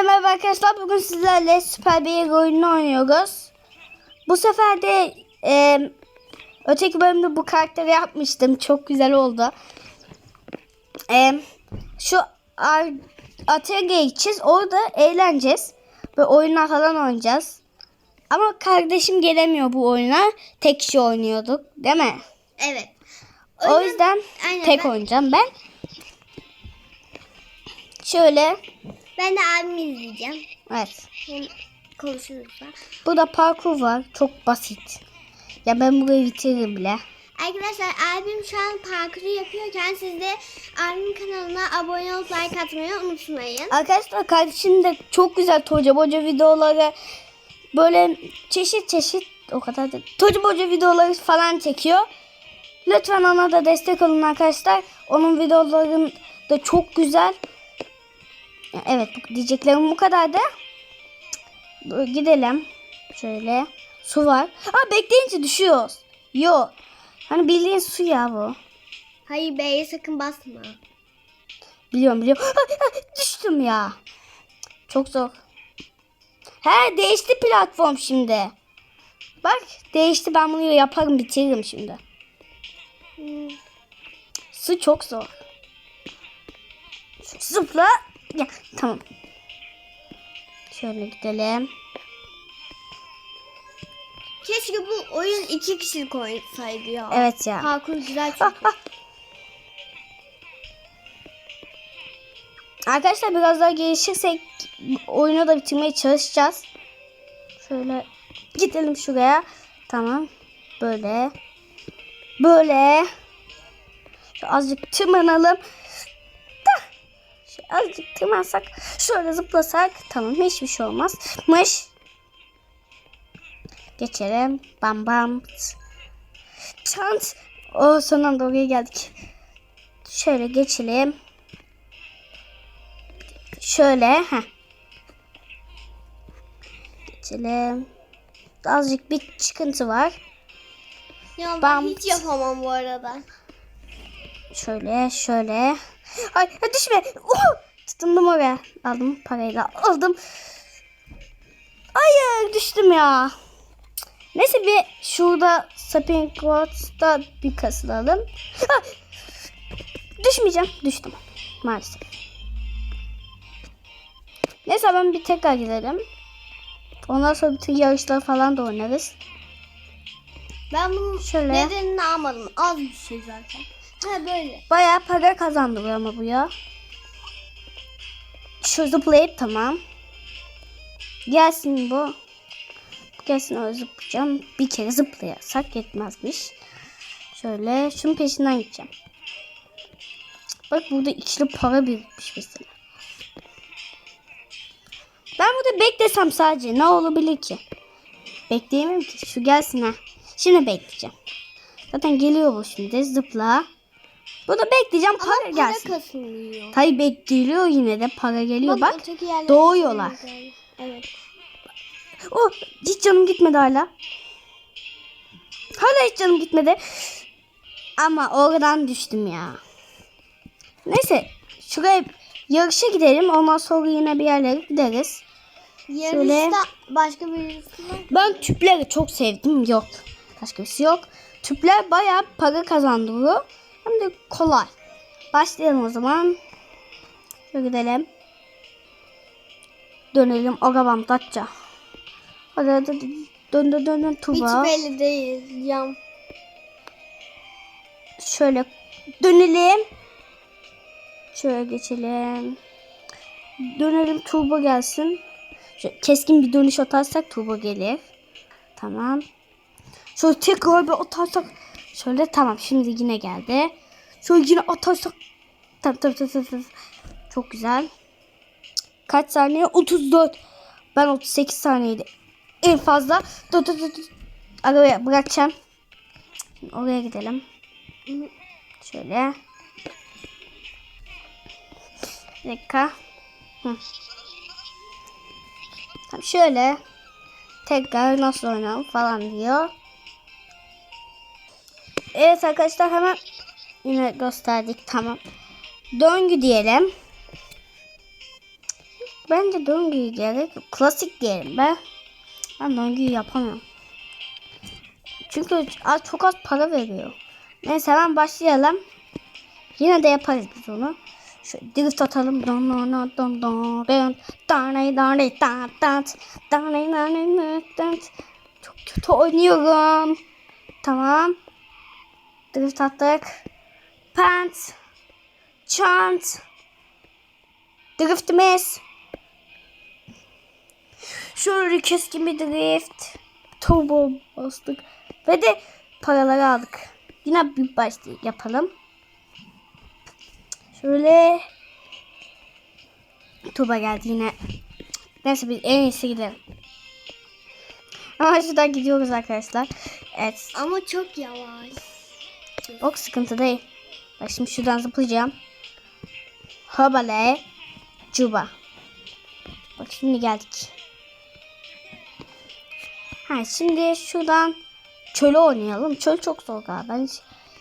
Herkese merhaba arkadaşlar. Bugün sizlerle Süper Bear oyununu oynuyoruz. Bu sefer de e, öteki bölümde bu karakteri yapmıştım. Çok güzel oldu. E, şu Atölye'ye gideceğiz. Orada eğleneceğiz. Ve oyunlar falan oynayacağız. Ama kardeşim gelemiyor bu oyuna. Tek kişi oynuyorduk. Değil mi? Evet. O Oyun- yüzden Aynen, tek ben- oynayacağım ben. Şöyle. Ben de abimi izleyeceğim. Evet. Hem konuşuruz da. Burada parkur var. Çok basit. Ya ben burayı bitiririm bile. Arkadaşlar abim şu an parkuru yapıyorken siz de abimin kanalına abone olup like atmayı unutmayın. Arkadaşlar kardeşim de çok güzel toca boca videoları böyle çeşit çeşit o kadar da toca boca videoları falan çekiyor. Lütfen ona da destek olun arkadaşlar. Onun videoları da çok güzel. Evet bu diyeceklerim bu kadardı. Gidelim. Şöyle. Su var. Aa bekleyince düşüyoruz. Yok. Hani bildiğin su ya bu. Hayır B'ye sakın basma. Biliyorum biliyorum. Ay, ay, düştüm ya. Çok zor. He değişti platform şimdi. Bak değişti ben bunu yaparım bitiririm şimdi. Hmm. Su çok zor. Zıpla. Ya, tamam. Şöyle gidelim. Keşke bu oyun iki kişilik olsaydı ya. Evet ya. Parkur güzel Ah, çünkü. ah. Arkadaşlar biraz daha gelişirsek oyunu da bitirmeye çalışacağız. Şöyle gidelim şuraya. Tamam. Böyle. Böyle. Şu azıcık tırmanalım. Azıcık tırmansak. Şöyle zıplasak. Tamam hiçbir şey olmazmış. Geçelim. Bam bam. Çant. O son anda oraya geldik. Şöyle geçelim. Şöyle. Heh. Geçelim. Azıcık bir çıkıntı var. Ya ben Bam. hiç yapamam bu arada. Şöyle şöyle. Ay düşme. Oh! Tutundum oraya. Aldım parayı da aldım. Hayır düştüm ya. Neyse bir şurada Sapien Quartz'da bir kasılalım. Ah! Düşmeyeceğim. Düştüm. Maalesef. Neyse ben bir tekrar gidelim. Ondan sonra bütün yarışları falan da oynarız. Ben bunun Şöyle. nedenini almadım. Az bir şey zaten. Ha böyle. Bayağı para kazandırıyor ama bu ya. Şu zıplayıp tamam. Gelsin bu. Gelsin öyle zıplayacağım. Bir kere zıplayasak yetmezmiş. Şöyle şunun peşinden gideceğim. Bak burada içli para birikmiş mesela. Ben burada beklesem sadece ne olabilir ki? Bekleyemem ki. Şu gelsin ha. Şimdi bekleyeceğim. Zaten geliyor bu şimdi. Zıpla. Burada bekleyeceğim para Ama gelsin. para kasılıyor. Tabii bekliyor yine de para geliyor bak. yerlere doğuyorlar. Evet. Oh hiç canım gitmedi hala. Hala hiç canım gitmedi. Ama oradan düştüm ya. Neyse şuraya yarışa gidelim. Ondan sonra yine bir yerlere gideriz. Yarışta başka birisi. Ben tüpleri çok sevdim. Yok. Başka bir şey yok. Tüpler bayağı para kazandırıyor. Hem de kolay. Başlayalım o zaman. Şöyle gidelim. Dönelim. Agabam Datça. Hadi hadi. Dön dön dön dön. Hiç Tuba. belli değil. Cam. Şöyle dönelim. Şöyle geçelim. Dönelim turbo gelsin. Şöyle keskin bir dönüş atarsak turbo gelir. Tamam. Şöyle tekrar bir atarsak. Şöyle tamam şimdi yine geldi. Şöyle yine atarsak. Tamam tamam tamam. tamam. Çok güzel. Kaç saniye? 34. Ben 38 saniyeydi. En fazla. Dur dur. dur. Arabaya bırakacağım. Şimdi oraya gidelim. Şöyle. Bir dakika. Hı. Tamam şöyle. Tekrar nasıl oynayalım falan diyor. Evet arkadaşlar hemen yine gösterdik tamam. Döngü diyelim. bence döngüyü gerek. Klasik diyelim ben. Ben döngüyü yapamıyorum. Çünkü az çok az para veriyor. Neyse hemen başlayalım. Yine de yaparız biz onu. Şu drift atalım. Don don don don don don. Danay danay dan dan. Danay danay dan dan. Çok kötü oynuyorum. Tamam. Drift attık. Pants. Chant. Driftimiz. Şöyle keskin bir drift. Turbo bastık. Ve de paraları aldık. Yine bir başta yapalım. Şöyle. Tuba geldi yine. Neyse biz en iyisi gidelim. Ama şuradan gidiyoruz arkadaşlar. Evet. Ama çok yavaş. Çok sıkıntı değil. Bak şimdi şuradan zıplayacağım. Hobale. Cuba. Bak şimdi geldik. Ha şimdi şuradan çölü oynayalım. Çöl çok zor galiba. Ben hiç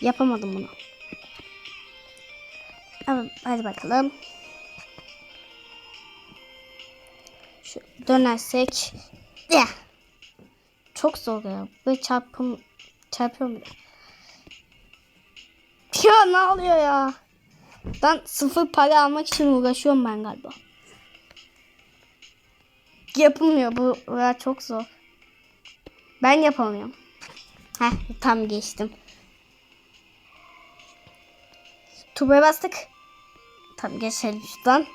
yapamadım bunu. Evet, hadi bakalım. Şu dönersek. Çok zor ya. Böyle çarpım çarpıyorum. Ya ne oluyor ya? Ben sıfır para almak için uğraşıyorum ben galiba. Yapılmıyor bu ya çok zor. Ben yapamıyorum. Heh tam geçtim. Tubaya bastık. Tam geçelim şuradan.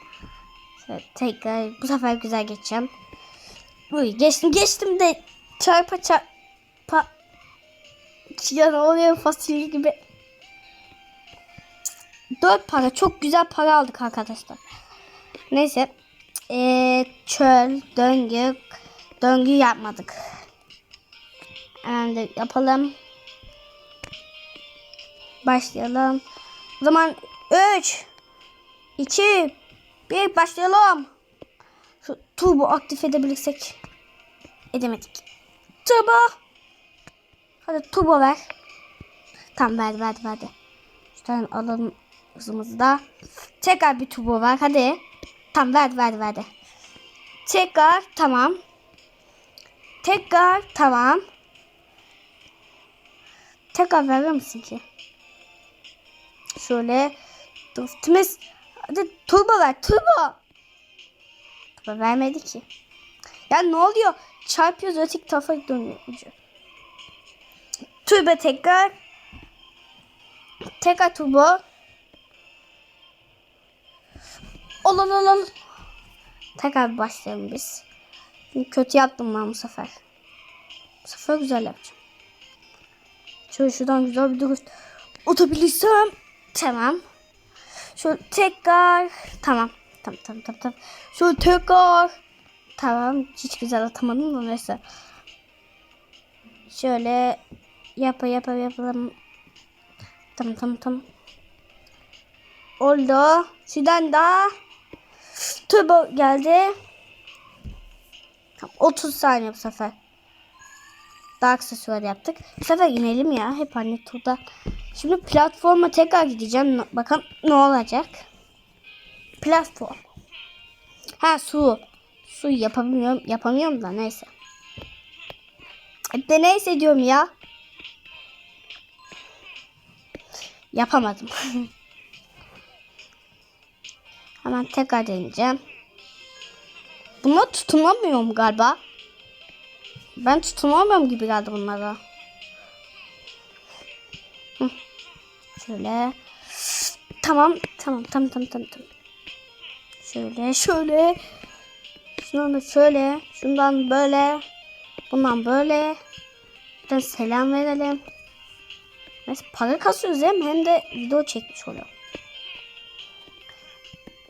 Tekrar bu sefer güzel geçeceğim. Uy, geçtim geçtim de çarpa çarpa. Ya ne oluyor fasulye gibi. Dört para çok güzel para aldık arkadaşlar. Neyse. Ee, çöl, döngü, döngü yapmadık. Hemen yapalım. Başlayalım. O zaman 3 2 1 başlayalım. Şu turbo aktif edebilirsek. Edemedik. Turbo. Hadi turbo ver. Tamam verdi verdi verdi. Şuradan alalım hızımızı da. Tekrar bir turbo var hadi. Tamam verdi verdi verdi. Tekrar tamam. Tekrar tamam. Tekrar verir misin ki? Şöyle driftimiz. Hadi turbo ver turbo. Turbo vermedi ki. Ya ne oluyor? Çarpıyoruz öteki tarafa dönüyor. Turbo tekrar. Tekrar turbo. Ol ol ol. Tekrar başlayalım biz. Kötü yaptım ben bu sefer. Bu sefer güzel yapacağım. Şöyle şuradan güzel bir drift atabilirsem. Tamam. Şöyle tekrar. Tamam. Tamam tamam tamam. tamam. Şöyle tekrar. Tamam. Hiç güzel atamadım da neyse. Şöyle yapa yapa yapalım. Tamam tamam tamam. Oldu. Şuradan da turbo geldi. Tamam, 30 saniye bu sefer. Daha sürede yaptık. Bu sefer inelim ya. Hep anne turda. Şimdi platforma tekrar gideceğim. Bakın ne olacak. Platform. Ha su. Su yapamıyorum. Yapamıyorum da neyse. Hep de neyse diyorum ya. Yapamadım. Hemen tekrar deneyeceğim. Buna tutunamıyorum galiba. Ben tutunamıyorum gibi geldi bunlara. Şöyle. Tamam. Tamam. Tamam. Tamam. Tamam. Şöyle. Şöyle. Şundan da şöyle. Şundan böyle. Bundan böyle. De selam verelim. Neyse para kasıyoruz hem, hem de video çekmiş oluyor.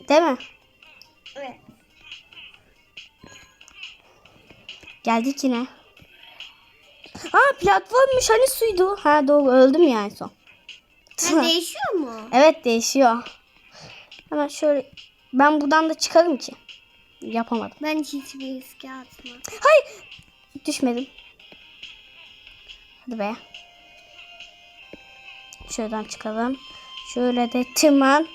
Değil mi? Evet. Geldik yine. Aa platformmuş hani suydu. Ha doğru öldüm yani son. Ha, değişiyor mu? Evet değişiyor. Hemen şöyle ben buradan da çıkarım ki. Yapamadım. Ben hiçbir riske atmam. Hay düşmedim. Hadi be. Şuradan çıkalım. Şöyle de tırman.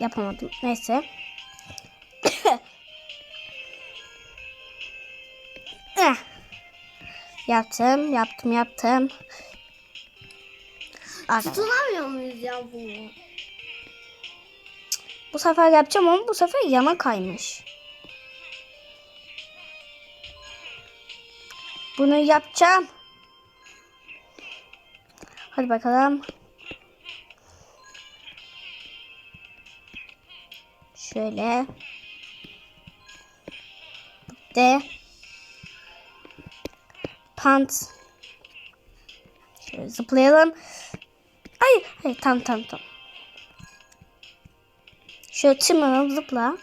Yapamadım. Neyse. Eh. yaptım, yaptım, yaptım. Tutunamıyor muyuz ya bunu? bu sefer yapacağım ama bu sefer yana kaymış. Bunu yapacağım. Hadi bakalım. Şöyle. De. Pant. Şöyle zıplayalım. Ay, hayır tam tam tam. Şöyle tırmanıp zıpla.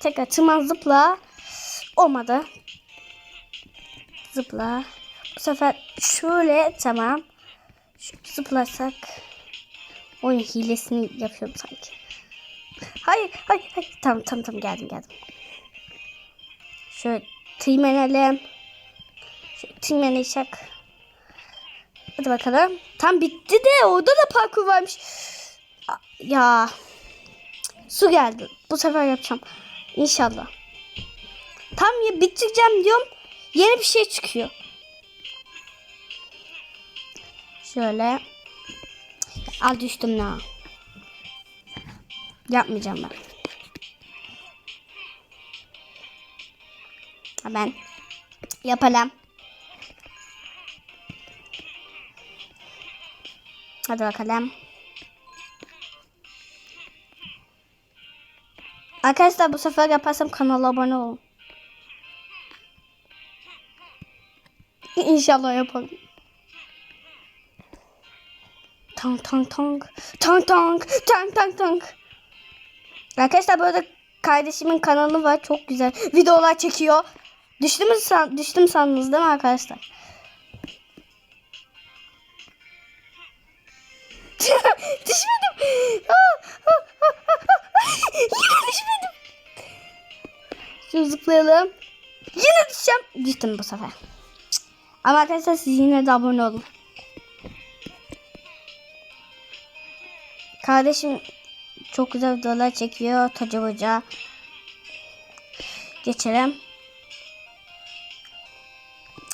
Tekrar tırman zıpla. Olmadı. Zıpla. Bu sefer şöyle tamam. Şu zıplasak. Oyun hilesini yapıyorum sanki. Hayır, hayır, hayır. Tamam, tamam, tamam. Geldim, geldim. Şöyle. Şöyle tırmanacak. Hadi bakalım. Tam bitti de orada da parkur varmış. A- Ya. Su geldi. Bu sefer yapacağım. İnşallah. Tam ya bitireceğim diyorum. Yeni bir şey çıkıyor. Şöyle. Al düştüm ne? Yapmayacağım ben. Hemen yapalım. Hadi bakalım. Arkadaşlar bu sefer yaparsam kanala abone olun. İnşallah yaparım. Tank tank tank. Tank tank. Tank tank tank. Arkadaşlar burada kardeşimin kanalı var. Çok güzel videolar çekiyor. Düştüm mü san düştüm sandınız değil mi arkadaşlar? Düşmedim. Aa, aa, aa. Yine düşmedim. Şimdi zıplayalım. Yine düşeceğim. Düştüm bu sefer. Ama arkadaşlar siz yine de abone olun. Kardeşim çok güzel videolar çekiyor. Toca Hoca. Geçelim.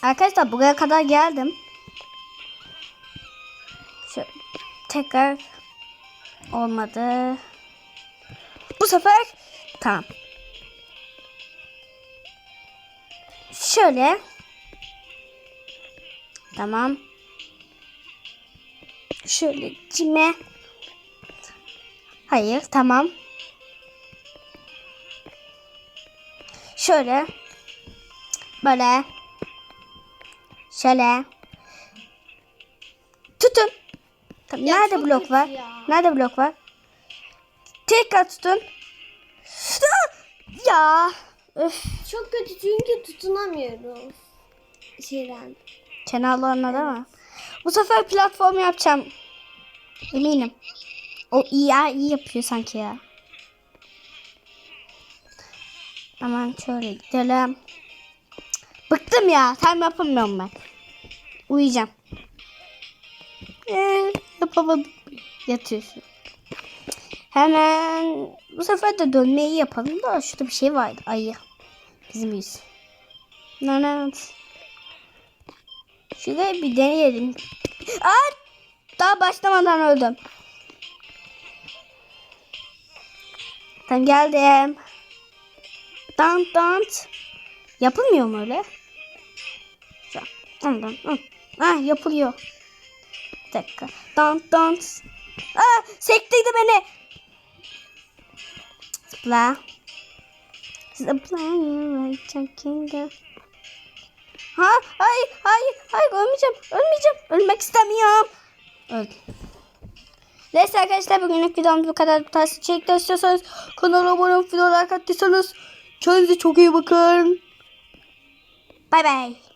Arkadaşlar buraya kadar geldim. Şu tekrar olmadı. Bu sefer tamam. Şöyle. Tamam. Şöyle cime. Hayır tamam. Şöyle. Böyle. Şöyle. Tutun. Tamam, Ya Nerede blok var? ya. Nerede blok var? Tekrar tutun. Ah! Ya. Öf. Çok kötü çünkü tutunamıyoruz. Şeyden. Kenarlarına değil mi? Bu sefer platform yapacağım. Eminim. O iyi iyi yapıyor sanki ya. Hemen şöyle gidelim. Bıktım ya. Tam yapamıyorum ben. Uyuyacağım. Ee, yapamadım. Yatıyorsun. Hemen bu sefer de dönmeyi yapalım da şurada bir şey vardı. Ayı. Bizim yüz. Nanet. Şurayı bir deneyelim. Aa! Daha başlamadan öldüm. Tamam geldim. Dant dant. Yapılmıyor mu öyle? Dant dant. Ah yapılıyor. Bir dakika. Dant dant. Aa sektirdi beni. Zıpla. Zıpla. Ha hayır hayır hayır ölmeyeceğim ölmeyeceğim ölmek istemiyorum. Öldüm. Neyse arkadaşlar bugünlük videomuz bu kadar. Bu tarz içerikler istiyorsanız kanala abone olup videolar kattıysanız kendinize çok iyi bakın. Bay bay.